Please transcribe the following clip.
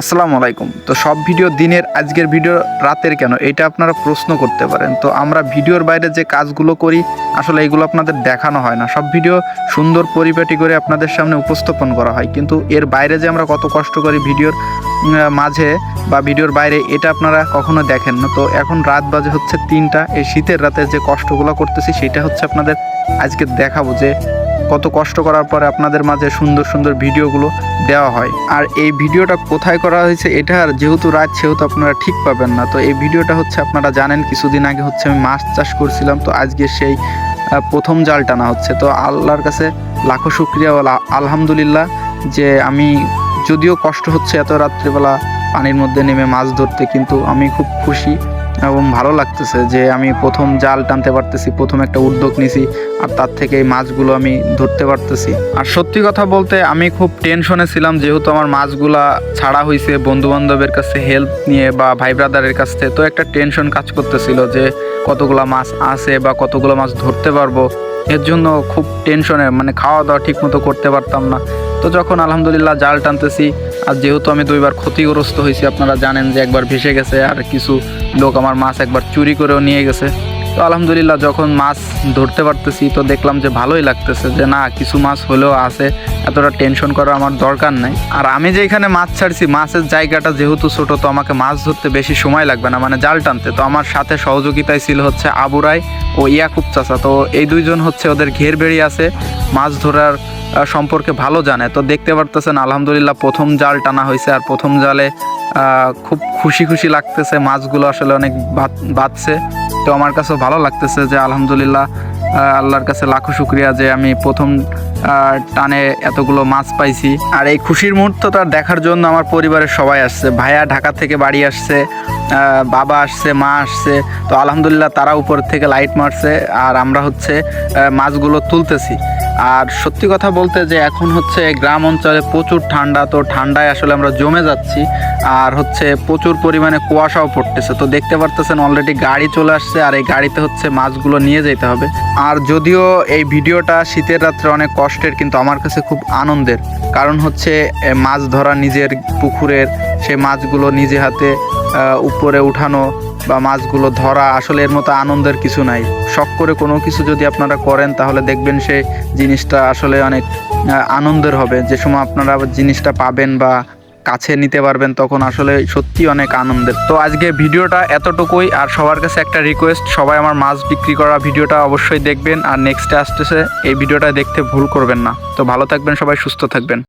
আসসালামু আলাইকুম। তো সব ভিডিও দিনের আজকের ভিডিও রাতের কেন? এটা আপনারা প্রশ্ন করতে পারেন। তো আমরা ভিডিওর বাইরে যে কাজগুলো করি, আসলে এগুলো আপনাদের দেখানো হয় না। সব ভিডিও সুন্দর পরিপাটি করে আপনাদের সামনে উপস্থাপন করা হয়। কিন্তু এর বাইরে যে আমরা কত কষ্ট করি ভিডিওর মাঝে বা ভিডিওর বাইরে, এটা আপনারা কখনো দেখেন না। তো এখন রাত বাজে হচ্ছে তিনটা। এই শীতের রাতে যে কষ্টগুলো করতেছি, সেটা হচ্ছে আপনাদের আজকে দেখাবো যে কত কষ্ট করার পরে আপনাদের মাঝে সুন্দর সুন্দর ভিডিওগুলো দেওয়া হয়। আর এই ভিডিওটা কোথায় করা হয়েছে এটা আর যেহেতু রাত, সেহেতু আপনারা ঠিক পাবেন না। তো এই ভিডিওটা হচ্ছে আপনারা জানেন, কিছুদিন আগে হচ্ছে আমি মাছ চাষ করছিলাম, তো আজকে সেই প্রথম জাল টানা হচ্ছে। তো আল্লাহর কাছে লাখো শুক্রিয়া ও আলহামদুলিল্লাহ যে আমি, যদিও কষ্ট হচ্ছে এত রাত্রিবেলা পানির মধ্যে নেমে মাছ ধরতে, কিন্তু আমি খুব খুশি এবং ভালো লাগতেছে যে আমি প্রথম জাল টানতে পারতেছি, প্রথম একটা উদ্যোগ নিছি আর তার থেকে এই মাছগুলো আমি ধরতে পারতেছি। আর সত্যি কথা বলতে আমি খুব টেনশনে ছিলাম যেহেতু আমার মাছগুলা ছাড়া হয়েছে বন্ধু বান্ধবের কাছে হেল্প নিয়ে বা ভাই ব্রাদারের কাছ থেকে। তো একটা টেনশন কাজ করতেছিল যে কতগুলো মাছ আছে বা কতগুলো মাছ ধরতে পারব, এর জন্য খুব টেনশনে মানে খাওয়া দাওয়া ঠিক মতো করতে পারতাম না। তো যখন আলহামদুলিল্লাহ জাল টানতেছি আর যেহেতু আমি দুইবার ক্ষতিগ্রস্ত হয়েছি, আপনারা জানেন যে একবার ভেসে গেছে আর কিছু লোক আমার মাছ একবার চুরি করেও নিয়ে গেছে। তো আলহামদুলিল্লাহ যখন মাছ ধরতে পারতেছি, তো দেখলাম যে ভালোই লাগতেছে যে না, কিছু মাছ হলেও আছে। এতটা টেনশন করার আমার দরকার নাই। আর আমি যে এখানে মাছ ছাড়ছি, মাছের জায়গাটা যেহেতু ছোট, তো আমাকে মাছ ধরতে বেশি সময় লাগবে না মানে জাল টানতে। তো আমার সাথে সহযোগিতায় ছিল হচ্ছে আবুরাই ও ইয়াকুব চাচা। তো এই দুইজন হচ্ছে ওদের ঘের বেরিয়ে আছে। মাছ ধরার সম্পর্কে ভালো জানে। তো দেখতে পারতেছেন, আলহামদুলিল্লাহ প্রথম জাল টানা হয়েছে আর প্রথম জালে খুব খুশি খুশি লাগতেছে। মাছগুলো আসলে অনেক বাঁচছে তো আমার কাছেও ভালো লাগতেছে যে আলহামদুলিল্লাহ আল্লাহর কাছে লাখো শুক্রিয়া যে আমি প্রথম টানে এতগুলো মাছ পাইছি। আর এই খুশির মুহূর্তটা দেখার জন্য আমার পরিবারের সবাই আসছে। ভাইয়া ঢাকা থেকে বাড়ি আসছে বাবা আসছে, মা আসছে। তো আলহামদুলিল্লাহ তারা উপর থেকে লাইট মারছে আর আমরা হচ্ছে মাছগুলো তুলতেছি। আর সত্যি কথা বলতে যে এখন হচ্ছে গ্রাম অঞ্চলে প্রচুর ঠান্ডা, তো ঠান্ডায় আসলে আমরা জমে যাচ্ছি। আর হচ্ছে প্রচুর পরিমাণে কুয়াশাও পড়তেছে। তো দেখতে পারতেছেন অলরেডি গাড়ি চলে আসছে আর এই গাড়িতে হচ্ছে মাছগুলো নিয়ে যেতে হবে। আর যদিও এই ভিডিওটা শীতের রাত্রে অনেক কষ্টের, কিন্তু আমার কাছে খুব আনন্দের। কারণ হচ্ছে মাছ ধরা নিজের পুকুরের, সে মাছগুলো নিজে হাতে উপরে উঠানো বা মাছগুলো ধরা, আসলে এর মতো আনন্দের কিছু নাই। শখ করে কোনো কিছু যদি আপনারা করেন, তাহলে দেখবেন সে জিনিসটা আসলে অনেক আনন্দের হবে। যে সময় আপনারা জিনিসটা পাবেন বা কাছে নিতে পারবেন, তখন আসলে সত্যি অনেক আনন্দের। তো আজকে ভিডিওটা এতটুকুই, আর সবার কাছে একটা রিকোয়েস্ট সবাই আমার মাছ বিক্রি করা ভিডিওটা অবশ্যই দেখবেন, আর নেক্সটে আসতেছে, এই ভিডিওটা দেখতে ভুল করবেন না। তো ভালো থাকবেন সবাই, সুস্থ থাকবেন।